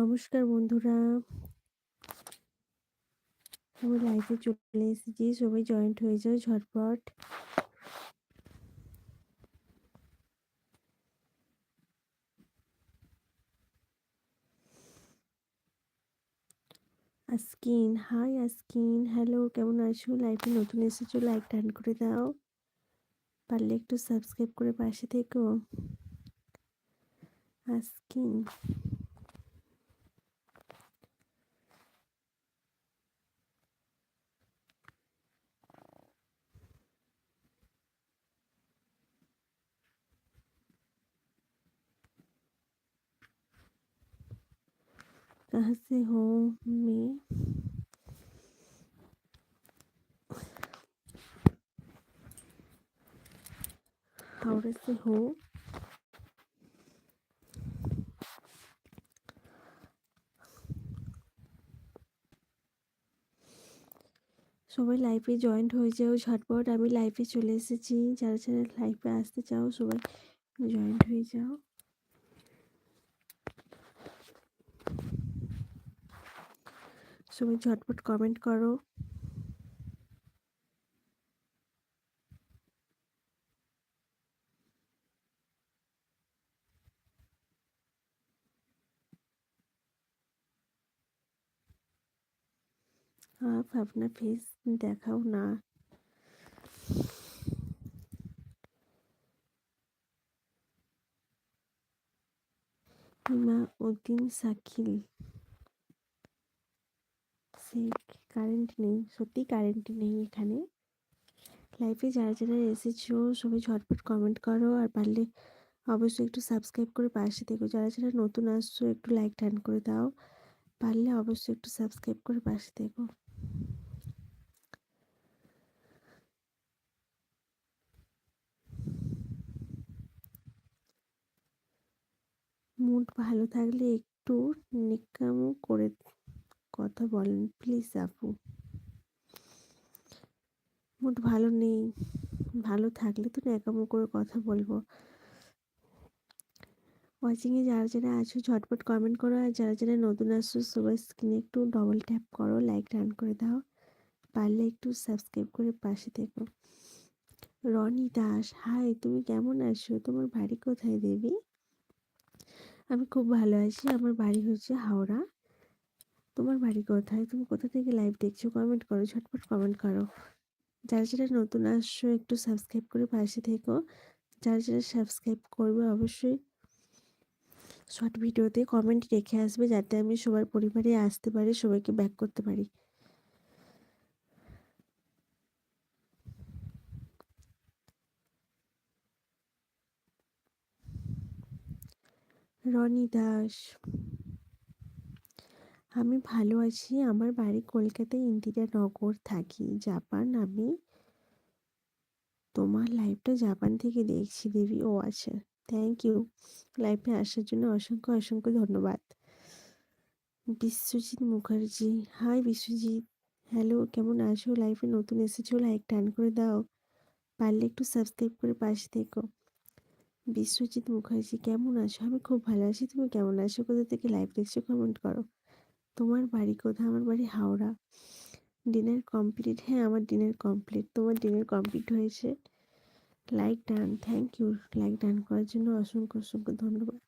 নমস্কার বন্ধুরা। আমি লাইভে চলে এসেছি, সবাই জয়েন্ট হয়ে যাও ঝটপট। আস্কিন হাই আস্কিন হ্যালো কেমন আছো? লাইভে নতুন এসেছ লাইক টান করে দাও। পারলে একটু সাবস্ক্রাইব করে পাশে থেকো। আস্কিন कहाँ से हो मैं हावड़े से हो সবাই লাইফে জয়েন্ট হয়ে যাও ঝটপট আমি লাইফে চলে এসেছি যারা যারা লাইফে আসতে চাও সবাই জয়েন্ট হয়ে যাও তুমি ঝটপট কমেন্ট করো। আপনার ফেস দেখাও না। না উদ্দিন সাকিল সে কারেন্ট নেই সত্যি কারেন্ট নেই এখানে। লাইফে যারা যারা এসেছ, সবাই ঝটপট কমেন্ট করো আর পারলে অবশ্যই একটু সাবস্ক্রাইব করে পাশে থেকো। যারা যারা নতুন আসছো, একটু লাইক টান করে দাও, পারলে অবশ্যই একটু সাবস্ক্রাইব করে পাশে থেকো। মুড ভালো থাকলে একটু নিকামো করে কথা বলেন প্লিজ আপু। মুড ভালো নেই, ভালো থাকলে তো ন্যাকামো করে কথা বলব। ওয়াচিংয়ে যারা যারা আছো, ঝটপট কমেন্ট করো, আর যারা যারা নতুন আসছো সবাই স্ক্রিনে একটু ডবল ট্যাপ করো লাইক টান করে দাও। পারলে একটু সাবস্ক্রাইব করে পাশে থেকো। রনি দাস হাই তুমি কেমন আছো? তোমার বাড়ি কোথায় দেবী? আমি খুব ভালো আছি, আমার বাড়ি হচ্ছে হাওড়া। তোমার বাড়ি কোথায়? তুমি কোথা থেকে লাইভ দেখছ? কমেন্ট করো, ঝটপট কমেন্ট করো। যারা যারা নতুন আসছো, একটু সাবস্ক্রাইব করে পাশে থেকো। যারা যারা সাবস্ক্রাইব করবে, অবশ্যই শর্ট ভিডিওতে কমেন্ট রেখে আসবে, যাতে আমি সবার পরিবারে আসতে পারি, সবাইকে ব্যাক করতে পারি। রনি দাস। আমি ভালো আছি। আমার বাড়ি কলকাতায় ইন্দিরানগর থাকি। জাপান আমি তোমার লাইভটা জাপান থেকে দেখছি দেবী। ও আচ্ছা থ্যাংক ইউ লাইভে আসার জন্য অসংখ্য অসংখ্য ধন্যবাদ। বিশ্বজিৎ মুখার্জি হাই বিশ্বজিৎ। হ্যালো কেমন আছো? লাইফে নতুন এসেছ? লাইক টান করে দাও। পারলে একটু সাবস্ক্রাইব করে পাশে থেকো। বিশ্বজিৎ মুখার্জি, কেমন আছো? আমি খুব ভালো আছি। তুমি কেমন আছো? কোথা থেকে লাইভ দেখছ? কমেন্ট করো। তোমার বাড়ি কোথায়? আমার বাড়ি হাওড়া। ডিনার কমপ্লিট হ্যাঁ আমার ডিনার কমপ্লিট তোমার ডিনার কমপ্লিট হয়েছে। Like done thank you like done করার জন্য অসংখ্য অসংখ্য ধন্যবাদ।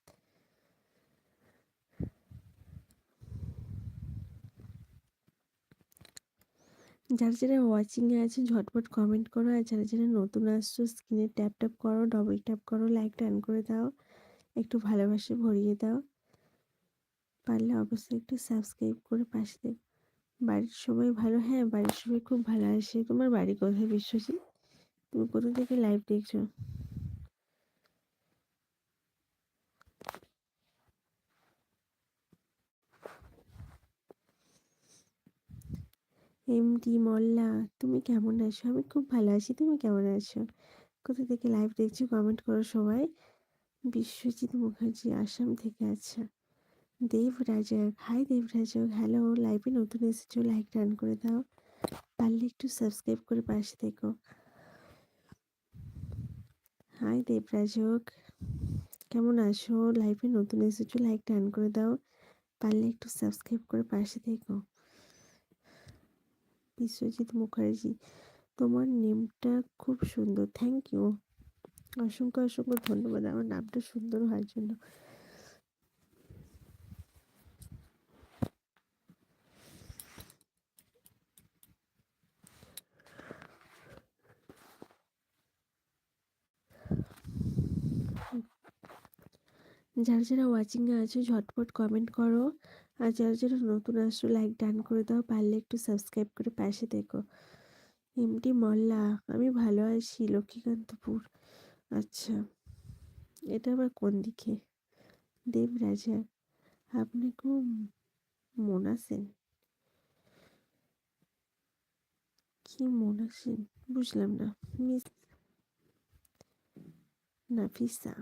যারা যারা ওয়াচিংয়ে আছে, ঝটপট কমেন্ট করো। আর যারা যারা নতুন আসছো স্ক্রিনে ট্যাপ ট্যাপ করো ডবল ট্যাপ করো লাইক টান করে দাও। একটু ভালোবাসে ভরিয়ে দাও। পারলে অবশ্যই একটু সাবস্ক্রাইব করে পাশে দেব বাড়ির সবাই ভালো? হ্যাঁ বাড়ির সবাই খুব ভালো। আছে তোমার বাড়ি কোথায় বিশ্বজিৎ তুমি কোথা থেকে লাইভ দেখছ? এমডি মল্লা তুমি কেমন আছো? আমি খুব ভালো আছি। তুমি কেমন আছো? কোথা থেকে লাইভ দেখছ? কমেন্ট করো সবাই। বিশ্বজিৎ মুখার্জি আসাম থেকে আচ্ছা দেব রাজক হাই দেব রাজক হ্যালো লাইভে নতুন এসেছ লাইক ডান করে দাও, পারলে একটু সাবস্ক্রাইব করে পাশে থেকো। হাই দেবরাজক, কেমন আছো? লাইভে নতুন এসেছ লাইক টান করে দাও, পারলে একটু সাবস্ক্রাইব করে পাশে থেকো। বিশ্বজিৎ মুখার্জি, তোমার নেমটা খুব সুন্দর থ্যাংক ইউ অসংখ্য অসংখ্য ধন্যবাদ, আমার নামটা সুন্দর হওয়ার জন্য। যারা যারা ওয়াচিংয়ে আছো, ঝটপট কমেন্ট করো। আর যারা যারা নতুন আসছো লাইক ডান করে দাও, পারলে একটু সাবস্ক্রাইব করে পাশে দেখো এমটি মল্লা আমি ভালো আছি, লক্ষ্মীকান্তপুর। আচ্ছা এটা আবার কোন দিকে? দেবরাজা, আপনি খুব মন আছেন কি মন আছেন বুঝলাম না। মিস নাফিসা।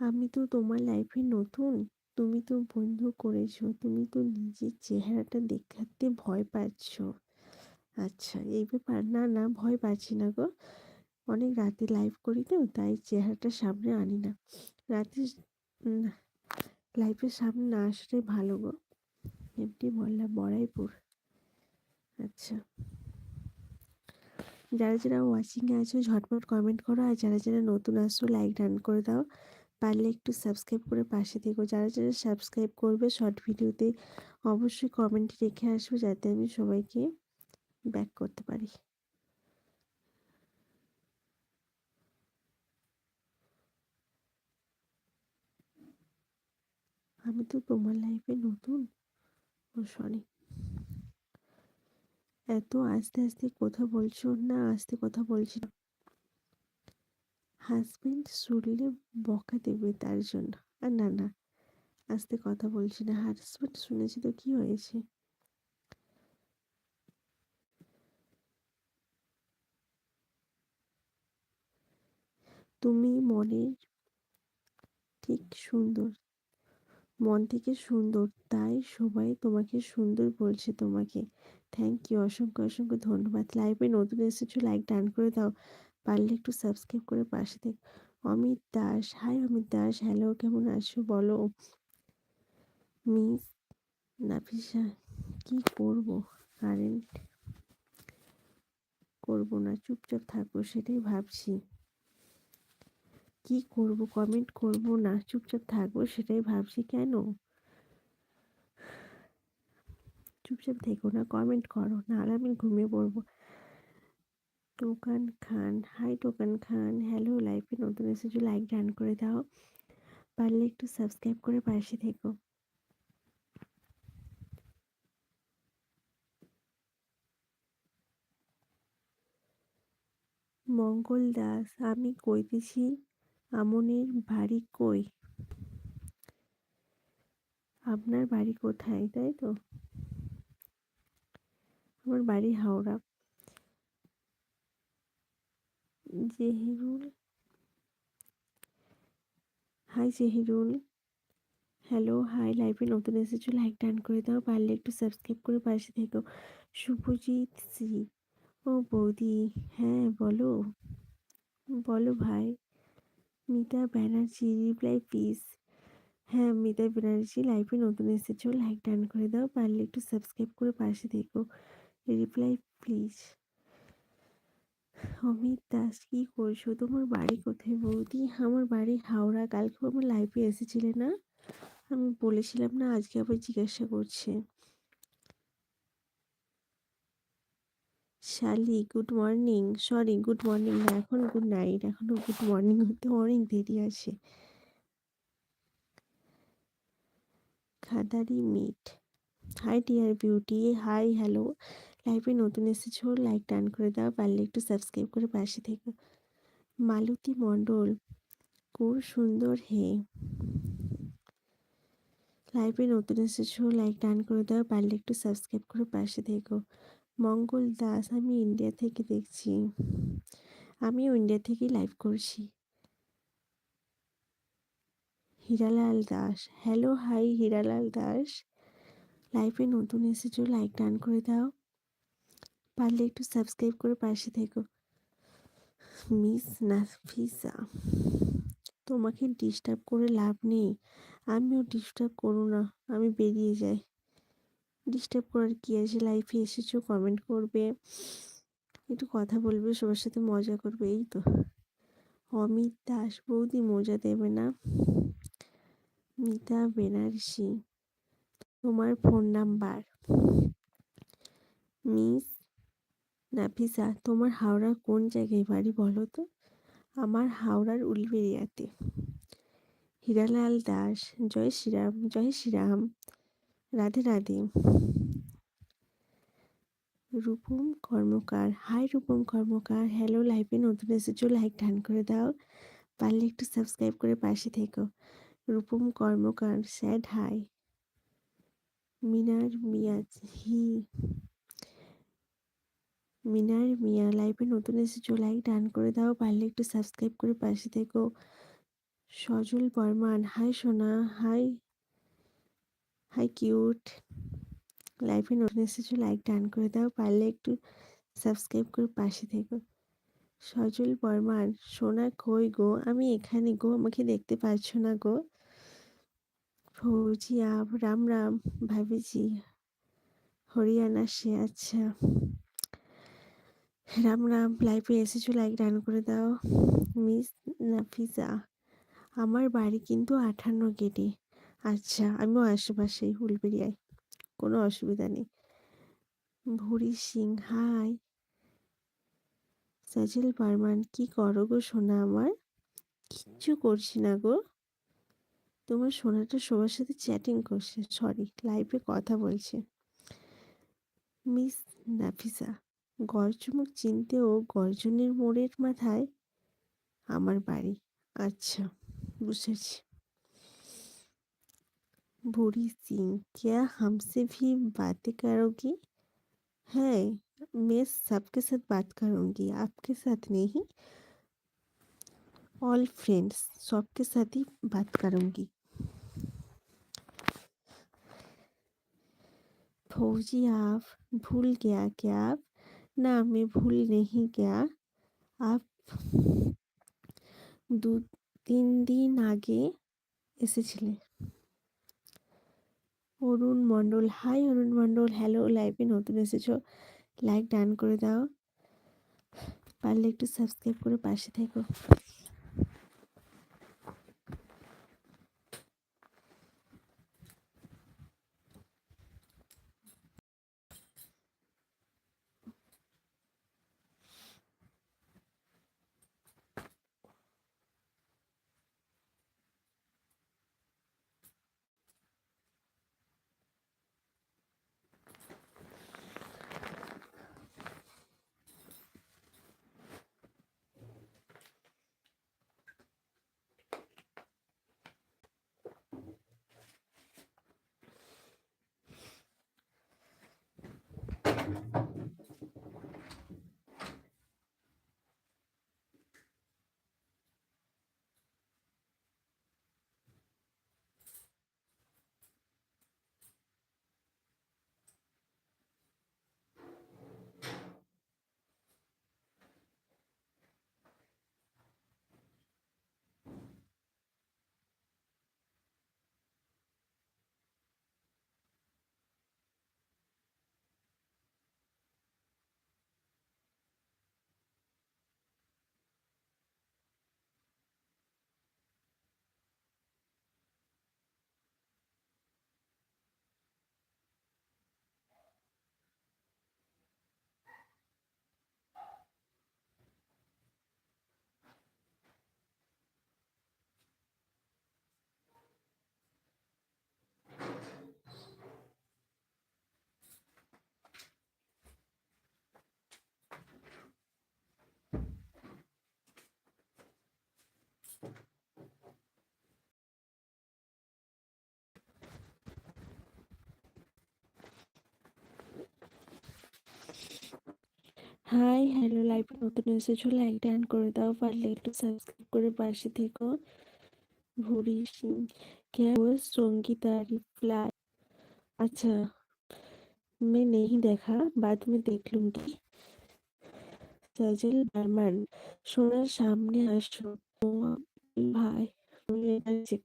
আমি তো তোমার লাইফে নতুন। তুমি তো বন্ধু করেছ, তুমি তো নিজের চেহারাটা দেখাতে ভয় পাচ্ছ। আচ্ছা এই ব্যাপার না না, ভয় পাচ্ছি না গো। অনেক রাতে লাইভ করি তো, তাই চেহারাটা সামনে আনি না। রাতে লাইফের সামনে না আসলে ভালো গো। এমনি বললাম বড়াইপুর। আচ্ছা। যারা যারা ওয়াচিংয়ে আছো, ঝটপট কমেন্ট করো, আর যারা যারা নতুন আসছো লাইক ডান করে দাও। পারলে একটু সাবস্ক্রাইব করে পাশে থেকো। যারা যারা সাবস্ক্রাইব করবে শর্ট ভিডিওতে অবশ্যই কমেন্ট রেখে আসব যাতে আমি সবাইকে ব্যাক করতে পারি। আমি তো তোমার লাইফে নতুন। ও সরি এত আস্তে আস্তে কথা বলছো না, আস্তে কথা বলছি না। হাজবেন্ড শুনলে বকা দেবে তার জন্য। আর না না, আস্তে কথা বলছি না। হাজবেন্ড শুনেছি তো কি হয়েছে? তুমি মনের ঠিক সুন্দর, মন থেকে সুন্দর, তাই সবাই তোমাকে সুন্দর বলছে তোমাকে। থ্যাংক ইউ অসংখ্য অসংখ্য ধন্যবাদ। লাইভে নতুন এসেছ লাইক ডান করে দাও। পারলে একটু সাবস্ক্রাইব করে পাশে দেখ অমিত দাস হাই অমিত দাস হ্যালো কেমন আছো বলো? মিস নাফিসা, কি করব? কারেন্ট করব না, চুপচাপ থাকব সেটাই ভাবছি। কি করব কমেন্ট করব না, চুপচাপ থাকব সেটাই ভাবছি কেন? চুপচাপ থেকো না কমেন্ট করো, নাহলে আমি ঘুমিয়ে পড়ব। টোকান খান। হাই টোকান খান। হ্যালো লাইফে নতুন এসেছ লাইক ডান করে দাও। পারলে একটু সাবস্ক্রাইব করে পাশে থেকো। মঙ্গল দাস, আমি কইতেছি, আমনের বাড়ি কই? আপনার বাড়ি কোথায়, তাই তো? আমার বাড়ি Howrah. Jehirul hi Jehirul hello hi লাইভে নতুন এসেছ লাইক ডান করে দাও, পারলে একটু সাবস্ক্রাইব করে পাশে থেকো। শুভজিৎ সি ও বৌদি হ্যাঁ বলো। বলো ভাই। মিতা ব্যানার্জি রিপ্লাই প্লিজ হ্যাঁ মিতা ব্যানার্জি লাইভে নতুন এসেছ লাইক ডান করে দাও, পারলে একটু সাবস্ক্রাইব করে পাশে থেকো। রিপ্লাই প্লিজ অমিত দাস কি করছ? তোমার বাড়ি কোথায় বৌদি? আমার বাড়ি হাওড়া। কালকে আমার লাইফে এসেছিলে না? আমি বলেছিলাম না, আজকে আবার জিজ্ঞাসা করছে। Shali good morning sorry good morning না, এখন গুড নাইট এখনও গুড মর্নিং হতে অনেক দেরি আছে। খাদারি meet hi dear beauty hi hello লাইভে নতুন এসেছ লাইক টান করে দাও, পারলে একটু সাবস্ক্রাইব করে পাশে থেকো। মালতী মণ্ডল খুব সুন্দর হে। লাইভে নতুন এসেছ লাইক টান করে দাও, পারলে একটু সাবস্ক্রাইব করে পাশে থেকো। মঙ্গল দাস, আমি ইন্ডিয়া থেকে দেখছি। আমিও ইন্ডিয়া থেকেই লাইভ করছি। Hiralal Das hello hi Hiralal Das. লাইভে নতুন এসেছ লাইক ডান করে দাও। পারলে একটু সাবস্ক্রাইব করে পাশে থেকো। মিস নাফিসা তোমাকে ডিস্টার্ব করে লাভ নেই। আমিও ডিস্টার্ব করো না, আমি বেরিয়ে যাই। ডিস্টার্ব করার কি আছে? লাইফে এসেছ কমেন্ট করবে। একটু কথা বলবে, সবার সাথে মজা করবে, এই তো। অমিত দাস, বৌদি মজা দেবে না? মিতা বেনারসি, তোমার ফোন নাম্বার মিস নাফিসা তোমার হাওড়ার কোন জায়গায় বাড়ি বলো তো? আমার হাওড়ার উলবেরিয়াতে হীরালাল দাস, জয় শ্রীরাম জয় শ্রীরাম। রাধে রাধে। রূপম কর্মকার, হাই রূপম কর্মকার হ্যালো লাইভে নতুন এসেছ লাইক ডান করে দাও। পারলে একটু সাবস্ক্রাইব করে পাশে থেকো। Rupam Karmakar sad hi Minar Miyaz, hi. Minar Miya লাইভে নতুন এসেছ লাইক ডান করে দাও, পারলে একটু সাবস্ক্রাইব করে পাশে থেকো। সজল বর্মান হাই সোনা হাই হাই কিউট লাইভে নতুন এসেছ লাইক ডান করে দাও, পারলে একটু সাবস্ক্রাইব করে পাশে থেকো। সজল বর্মান, সোনা কই গো? আমি এখানে গো, আমাকে দেখতে পাচ্ছ না গো। ফৌজি আপ রাম রাম, ভাবিজি, হরিয়ানা সে আচ্ছা। রাম রাম লাইভে এসেছ লাইক ডান করে দাও। মিস নাফিজা আমার বাড়ি কিন্তু আঠান্ন গেটে আচ্ছা আমিও আশেপাশেই হুলবেরিয়ায় কোনো অসুবিধা নেই। ভুরি সিং হাই সাজিল বার্মান কি করো গো সোনা আমার? কিচ্ছু করছি না গো। তোমার সোনাটা সবার সাথে চ্যাটিং করছে সরি লাইভে কথা বলছে। মিস নাফিসা গরচুমুক চিনতেও গর্জনের মোড়ের মাথায় আমার বাড়ি আচ্ছা বুঝেছি बुरी सिंह क्या हमसे भी बातें करोगी है मैं सबके साथ बात करूँगी आपके साथ नहीं ऑल फ्रेंड्स सबके साथ ही बात करूँगी फौजी आप भूल गया क्या आप না আমি ভুল नहीं गया आप দু তিন দিন আগে এসেছিলে অরুণ মণ্ডল হাই অরুণ মণ্ডল হ্যালো লাইভে নতুন এসেছো লাইক ডান করে দাও পারলে একটু সাবস্ক্রাইব করে পাশে থেকো হাই হ্যালো লাইভে নতুন এসেছো লাইক ডান করে দাও পারলে একটু সাবস্ক্রাইব করে পাশে থেকো ভুরি সিং क्या हुआ संगीता रिप्लाई अच्छा मैं नहीं देखा बाद में देख लूंगी सजल बर्मन সোনার সামনে আসো তোমার ভাই আমি এটা চেক